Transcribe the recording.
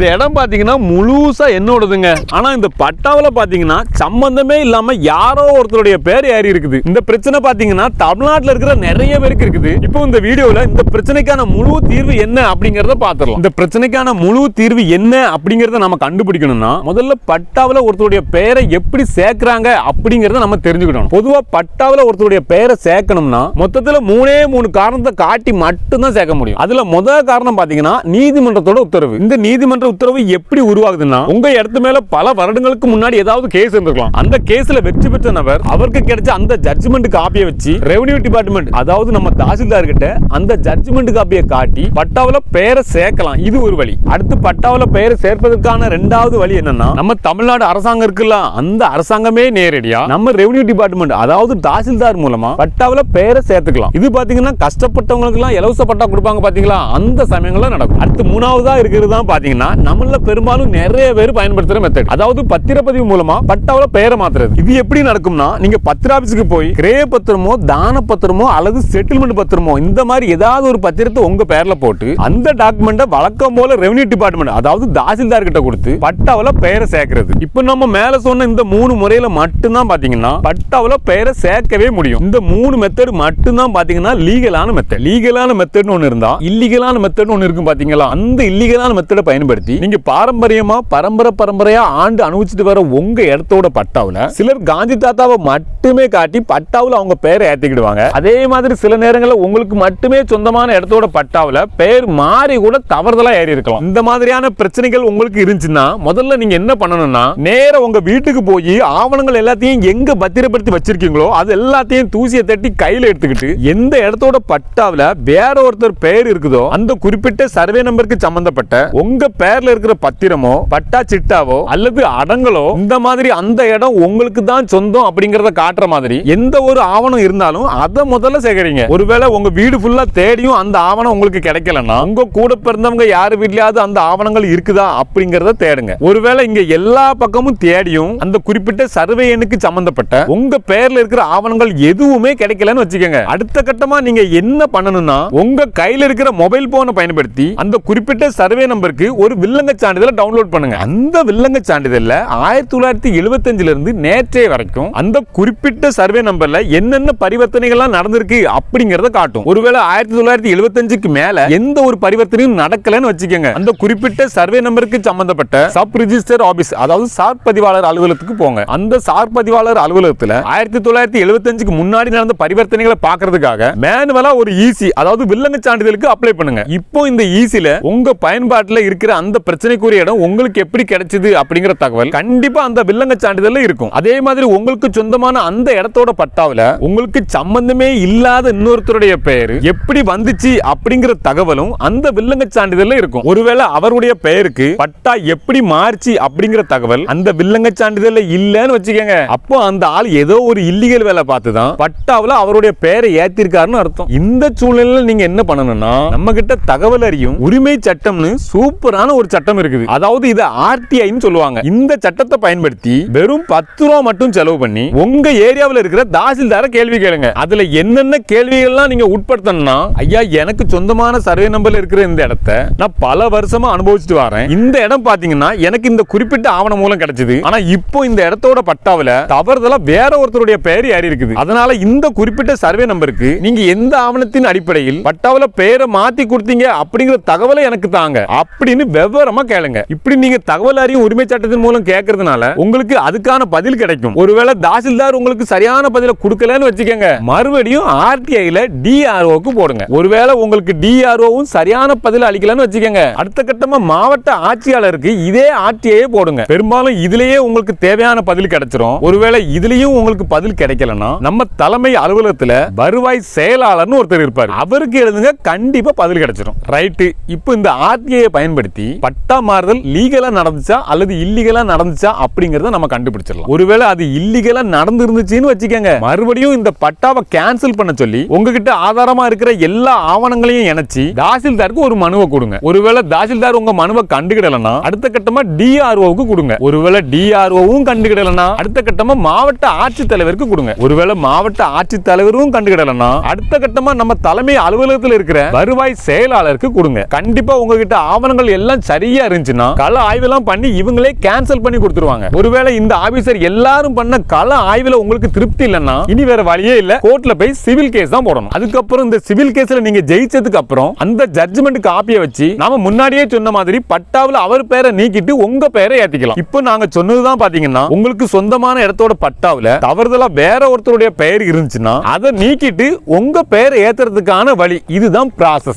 இந்த இடம் பார்த்தீங்கன்னா முழுசா என்னோடதுங்க. ஆனால் இந்த பட்டாவில் பார்த்தீங்கன்னா சம்பந்தமே இல்லாமல் யாரோ ஒருத்தருடைய பேர் ஏறி இருக்குது. இந்த பிரச்சனை பார்த்தீங்கன்னா தமிழ்நாட்டில் இருக்கிற நிறைய பேருக்கு இருக்குது. இப்போ இந்த வீடியோவில் இந்த பிரச்சனைக்கான முழு தீர்வு என்ன அப்படிங்கறத பார்த்துடலாம் இந்த பிரச்சனைக்கான முழு தீர்வு என்ன அப்படிங்கறத நம்ம கண்டுபிடிக்கணும்னா முதல்ல பட்டாவில் ஒருத்தருடைய பெயரை எப்படி சேர்க்குறாங்க அப்படிங்கிறத நம்ம தெரிஞ்சுக்கணும் பொதுவாக பட்டாவில் ஒருத்தருடைய பெயரை சேர்க்கணும்னா மொத்தத்தில் மூணே மூணு காரணத்தை காட்டி மட்டும்தான் சேர்க்க முடியும். அதில் முதல் காரணம் பார்த்தீங்கன்னா நீதிமன்றத்தோட உத்தரவு. இந்த நீதிமன்ற உத்தரவு எப்படி உருவாகுதுன்னா உங்க இடத்து மேல பல வருடங்களுக்கு முன்னாடி ஏதாவது கேஸ் இருந்திருக்கலாம். அந்த கேஸ்ல வெற்றி பெற்ற நபர் அவருக்கு கிடைச்ச அந்த ஜட்ஜ்மெண்ட் காப்பியை வச்சு ரெவன்யூ டிபார்ட்மெண்ட் அதாவது நம்ம தாசில்தார் கிட்ட அந்த ஜட்ஜ்மெண்ட் காப்பியை காட்டி பட்டாவில் பெயரை சேர்க்கலாம். இது ஒரு வழி. அடுத்து பட்டாவில் பெயரை சேர்ப்பதற்கான ரெண்டாவது வழி என்னன்னா நம்ம தமிழ்நாடு அரசாங்கம் இருக்குல்ல அந்த அரசாங்கமே நேரடியா நம்ம ரெவன்யூ டிபார்ட்மெண்ட் அதாவது தாசில்தார் மூலமா பட்டாவில் பெயரை சேர்த்துக்கலாம். இது பாத்தீங்கன்னா கஷ்டப்பட்டவங்களுக்கு எல்லாம் இலவச பட்டா கொடுப்பாங்க பாத்தீங்களா? அந்த சமயங்கள்ல நடக்கும். அடுத்து மூணாவதா இருக்கிறது தான் பாத்தீங்கன்னா நம்மள பெரும்பாலும் நிறைய பேர் பயன்படுத்துற மெத்தட் அதாவது பத்திரப்பதிவு மூலமா பட்டாவில பெயரை மாத்துறது. இது எப்படி நடக்கும்னா நீங்க பத்திர ஆபீஸுக்கு போய் கிரே பத்திரமோ தான பத்திரமோ அல்லது செட்டில்மெண்ட் பத்திரமோ இந்த மாதிரி ஏதாவது ஒரு பத்திரத்தை உங்க பேர்ல போட்டு அந்த டாக்குமெண்ட்டை வழக்கம் போல ரெவன்யூ டிபார்ட்மெண்ட் அதாவது தாசில்தார் கிட்ட கொடுத்து பட்டாவில பெயரை சேர்க்கிறது. இப்போ நம்ம மேல சொன்ன இந்த மூணு முறையில மட்டும்தான் பாத்தீங்கன்னா பட்டாவில பெயரை சேர்க்கவே முடியும். இந்த மூணு மெத்தட் மட்டும்தான் பாத்தீங்கன்னா லீகலான மெத்தட் லீகலான மெத்தட்னு ஒன்னு இருந்தா இல்லீகலான மெத்தட்னு ஒன்னு இருக்கும் பாத்தீங்களா? அந்த இல்லீகலான மெத்தடை பயன்படுத்தி நீங்க பாரம்பரியமா பரம்பரை பரம்பரையா ஆண்டு அனுபவிச்சுட்டு வர உங்க இடத்தோட பட்டாவில் சிலர் காந்தி தாத்தாவை மட்டுமே காட்டி பட்டாவில் அவங்க பெயரை ஏத்திக்கிடுவாங்க. அதே மாதிரி சில நேரங்களில் உங்களுக்கு மட்டுமே சொந்தமான இடத்தோட பட்டாவில் பெயர் மாறி கூட தவறுதலாக ஏறி இருக்கலாம் இந்த மாதிரியான பிரச்சனைகள் உங்களுக்கு இருந்துச்சுன்னா முதல்ல நீங்க என்ன பண்ணணும்னா நேரா உங்க வீட்டுக்கு போய் ஆவணங்கள் எல்லாத்தையும் எங்க பத்திரப்படுத்தி வச்சிருக்கீங்களோ அது எல்லாத்தையும் தூசியை தட்டி கையில் எடுத்துக்கிட்டு எந்த இடத்தோட பட்டாவில் வேற ஒருத்தர் பெயர் இருக்குதோ அந்த குறிப்பிட்ட சர்வே நம்பருக்கு சம்பந்தப்பட்ட உங்க பேர்ல இருக்கிற பத்திரமோ பட்டா சிட்டாவோ அல்லது அடங்கலோ இந்த மாதிரி அந்த இடம் உங்களுக்கு தான் சொந்தம் அப்படிங்கறத காட்டுற மாதிரி எந்த ஒரு ஆவணம் இருந்தாலும் அதை முதல்ல சேகரிங்க. ஒருவேளை உங்க வீடு ஃபுல்லா தேடியும் அந்த ஆவணம் உங்களுக்கு கிடைக்கலன்னா உங்க கூட பிறந்தவங்க யாரு வீட்லயாவது அந்த ஆவணங்கள் இருக்குதா அப்படிங்கறத தேடுங்க. ஒருவேளை இங்க எல்லா பக்கமும் தேடியும் அந்த குறிப்பிட்ட சர்வே எண்ணுக்கு சம்பந்தப்பட்ட உங்க பேர்ல இருக்கிற ஆவணங்கள் எதுவுமே கிடைக்கலன்னு வச்சுக்கோங்க. அடுத்த கட்டமா நீங்க என்ன பண்ணணும்னா உங்க கையில இருக்கிற மொபைல் போனை பயன்படுத்தி அந்த குறிப்பிட்ட சர்வே நம்பருக்கு ஒரு வில்லங்க சான்றிதழை டவுன்லோட் பண்ணுங்க. அந்த வில்லங்க சான்றிதழ்ல ஆயிரத்தி தொள்ளாயிரத்தி எழுபத்தஞ்சிலிருந்து நேற்றைய வரைக்கும் அந்த குறிப்பிட்ட சர்வே நம்பர்ல என்னென்ன பரிவர்த்தனைகள்லாம் நடந்திருக்கு அப்படிங்கறத காட்டும். ஒருவேளை ஆயிரத்தி தொள்ளாயிரத்தி எழுபத்தஞ்சுக்கு மேல எந்த ஒரு பரிவர்த்தனையும் நடக்கலன்னு வச்சுக்கோங்க. அந்த குறிப்பிட்ட சர்வே நம்பருக்கு சம்பந்தப்பட்ட சப் ரிஜிஸ்டர் ஆபீஸ் அதாவது சார் பதிவாளர் அலுவலகத்துக்கு போங்க. அந்த சார் பதிவாளர் அலுவலகத்துல ஆயிரத்தி தொள்ளாயிரத்தி எழுபத்தஞ்சுக்கு முன்னாடி நடந்த பரிவர்த்தனைகளை பாக்குறதுக்காக மேனுவலா ஒரு ஈசி அதாவது வில்லங்க சான்றிதழுக்கு அப்ளை பண்ணுங்க. இப்போ இந்த ஈசில உங்க பயன்பாட்டுல இருக்கிற அந்த பிரச்சனைக்குரிய இடம் உங்களுக்கு எப்படி கிடைச்சது அப்படிங்கிற தகவல் கண்டிப்பா அந்த வில்லங்க சான்றிதழ் இருக்கும். அதே மாதிரி உங்களுக்கு சொந்தமான அந்த இடத்தோட பட்டாவுல உங்களுக்கு சம்பந்தமே இல்லாத இன்னொருத்தருடைய பெயர் எப்படி வந்துச்சு அப்படிங்கிற தகவலும் அந்த வில்லங்க சான்றிதழ் இருக்கும். ஒருவேளை அவருடைய பெயருக்கு பட்டா எப்படி மாறுச்சு அப்படிங்கிற தகவல் அந்த வில்லங்க சான்றிதழ் இல்லன்னு வச்சுக்கோங்க. அப்போ அந்த ஆள் ஏதோ ஒரு இல்லீகல் வேலை பார்த்து தான் பட்டாவுல அவருடைய பெயரை ஏத்திருக்காருன்னு அர்த்தம். இந்த சூழ்நிலையில நீங்க என்ன பண்ணணும்னா நம்ம கிட்ட தகவல் அறியும் உரிமை சட்டம்னு சூப்பரான ஒரு சட்டம் இருக்குது. அதாவது இது ஆர்டிஐன்னு சொல்லுவாங்க. இந்த சட்டத்தை பயன்படுத்தி வெறும் பத்து ரூபா மட்டும் செலவு பண்ணி உங்க ஏரியாவில் இருக்கிற தாசில்தார கேள்வி கேளுங்க. அதுல என்னென்ன கேள்விகள்லாம் நீங்க உட்படுத்தணும்னா ஐயா எனக்கு சொந்தமான சர்வே நம்பர்ல இருக்கிற இந்த இடத்த நான் பல வருஷமா அனுபவிச்சுட்டு வரேன். இந்த இடம் பாத்தீங்கன்னா எனக்கு இந்த குறிப்பிட்ட ஆவணம் மூலம் கிடைச்சது. ஆனா இப்போ இந்த இடத்தோட பட்டாவில தவறுதலா வேற ஒருத்தருடைய பெயர் ஏறி இருக்குது. அதனால இந்த குறிப்பிட்ட சர்வே நம்பருக்கு நீங்க எந்த ஆவணத்தின் அடிப்படையில் பட்டாவில பெயரை மாத்தி கொடுத்தீங்க அப்படிங்கிற தகவலை எனக்கு தாங்க. அப்படின்னு விவரமா கேளுங்க. இப்படி நீங்க தகவல் அறியும் உரிமை சட்டத்தின் மூலம் கேட்கறதுனால உங்களுக்கு அதுக்கான பதில் கிடைக்கும். ஒருவேளை தாசில்தார் உங்களுக்கு சரியான பதில கொடுக்கலன்னு வச்சுக்கோங்க. மறுபடியும் ஆர்டிஐல டிஆர்ஓக்கு போடுங்க. ஒருவேளை உங்களுக்கு டிஆர்ஓவும் சரியான பதில் அளிக்கலன்னு வச்சுக்கோங்க. அடுத்த கட்டமா மாவட்ட ஆட்சியாளருக்கு இதே ஆர்டிஐ போடுங்க. பெரும்பாலும் இதுலயே உங்களுக்கு தேவையான பதில் கிடைச்சிரும். ஒருவேளை இதுலயும் உங்களுக்கு பதில் கிடைக்கலன்னா நம்ம தலைமை அலுவலகத்துல வருவாய் செயலாளர்னு ஒருத்தர் இருப்பார். அவருக்கு எழுதுங்க கண்டிப்பா பதில் கிடைச்சிரும். ரைட்டு. இப்போ இந்த ஆர்டிஐ பயன்படுத்தி பட்டா மாறுதல் லீகலா நடந்துச்சா அல்லது இல்லீகலா நடந்துச்சா அப்படிங்கறத நம்ம கண்டுபிடிச்சிடலாம். ஒருவேளை அது இல்லீகலா நடந்துருந்துச்சுன்னு வச்சுக்கோங்க. மறுபடியும் இந்த பட்டாவை கேன்சல் பண்ண சொல்லி உங்ககிட்ட ஆதாரமா இருக்கிற எல்லா ஆவணங்களையும் இணைச்சி தாசில்தாருக்கு ஒரு மனுவை கொடுங்க. ஒருவேளை தாசில்தார் உங்க மனுவை கண்டுகிடலனா அடுத்த கட்டமா டிஆர்ஓவுக்கு கொடுங்க. ஒருவேளை டிஆர்ஓவும் கண்டுகிடலனா அடுத்த கட்டமா மாவட்ட ஆட்சித்தலைவருக்கு கொடுங்க. ஒருவேளை மாவட்ட ஆட்சித்தலைவரும் கண்டுகிடலனா அடுத்த கட்டமா நம்ம தலைமை அலுவலகத்தில் இருக்கிற வருவாய் செயலாளருக்கு கொடுங்க. கண்டிப்பா உங்ககிட்ட ஆவணங்கள் எல்லாம் சரியா இருந்துச்சுன்னா கள ஆய்வெல்லாம் பண்ணி இவங்களே கேன்சல் பண்ணி கொடுத்துருவாங்க. ஒருவேளை இந்த ஆபீசர் எல்லாரும் பண்ண கள ஆய்வுல உங்களுக்கு திருப்தி இல்லைன்னா இனி வேற வழியே இல்ல. கோர்ட்ல போய் சிவில் கேஸ் தான் போடணும். அதுக்கப்புறம் இந்த சிவில் கேஸ்ல நீங்க ஜெயிச்சதுக்கு அப்புறம் அந்த ஜட்ஜ்மெண்ட் காப்பியை வச்சு நாம முன்னாடியே சொன்ன மாதிரி பட்டாவுல அவர் பேரை நீக்கிட்டு உங்க பேரை ஏத்திக்கலாம். இப்போ நாங்க சொன்னதுதான் பாத்தீங்கன்னா உங்களுக்கு சொந்தமான இடத்தோட பட்டாவுல தவறுதலா வேற ஒருத்தருடைய பெயர் இருந்துச்சுன்னா அதை நீக்கிட்டு உங்க பேரை ஏத்துறதுக்கான வழி. இதுதான் ப்ராசஸ்